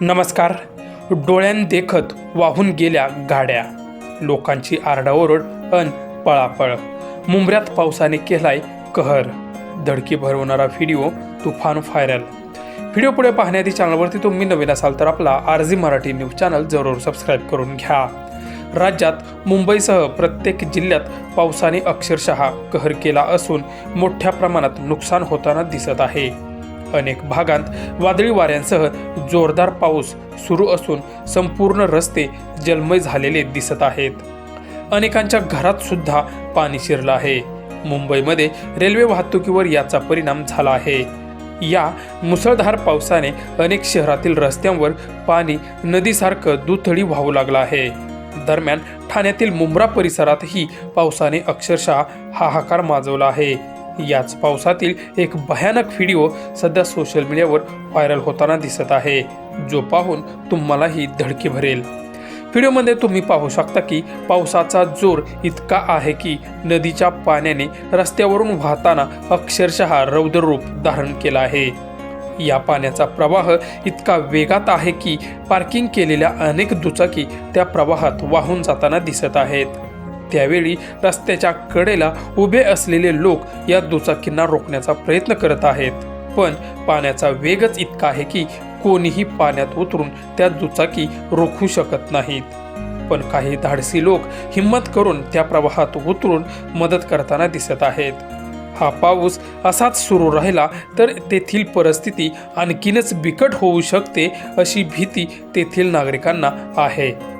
नमस्कार. डोळ्यांदेखत वाहून गेल्या गाड्या. लोकांची आरडाओरड अन पळापळ. मुंबऱ्यात पावसाने केलाय कहर. धडकी भरवणारा व्हिडिओ तुफान व्हायरल. व्हिडिओ पुढे पाहण्याआधी चॅनलवरती तुम्ही नवीन असाल तर आपला R G Marathi news channel जरूर सबस्क्राईब करून घ्या. राज्यात मुंबईसह प्रत्येक जिल्ह्यात पावसाने अक्षरशः कहर केला असून मोठ्या प्रमाणात नुकसान होताना दिसत आहे. अनेक भागांत वादळी वाऱ्यांसह जोरदार पाऊस सुरू असून संपूर्ण रस्ते जलमय झालेले दिसत आहेत. अनेकांच्या घरात सुद्धा पाणी शिरलं आहे. मुंबईमध्ये रेल्वे वाहतुकीवर याचा परिणाम झाला आहे. या मुसळधार पावसाने अनेक शहरातील रस्त्यांवर पाणी नदीसारखं दुथडी वाहू लागलं आहे. दरम्यान ठाण्यातील मुंब्रा परिसरातही पावसाने अक्षरशः हाहाकार माजवला आहे. याच पावसातील एक भयानक व्हिडिओ सध्या सोशल मीडियावर व्हायरल होताना दिसत आहे. जो पाहून तुम्हालाही धडकी भरेल. व्हिडिओमध्ये तुम्ही पाहू शकता की पावसाचा जोर इतका आहे की नदीच्या पाण्याने रस्त्यावरून वाहताना अक्षरशः रौद्र रूप धारण केला आहे. या पाण्याचा प्रवाह इतका वेगात आहे की पार्किंग केलेल्या अनेक दुचाकी त्या प्रवाहात वाहून जाताना दिसत आहेत. त्यावेळी रस्त्याच्या कडेला उभे असलेले लोक या दुचाकींना रोखण्याचा प्रयत्न करत आहेत. पण पाण्याचा वेगच इतका आहे की कोणीही पाण्यात उतरून त्या दुचाकी रोखू शकत नाहीत. पण काही धाडसी लोक हिंमत करून त्या प्रवाहात उतरून मदत करताना दिसत आहेत. हा पाऊस असाच सुरू राहिला तर तेथील परिस्थिती आणखीनच बिकट होऊ शकते अशी भीती तेथील नागरिकांना आहे.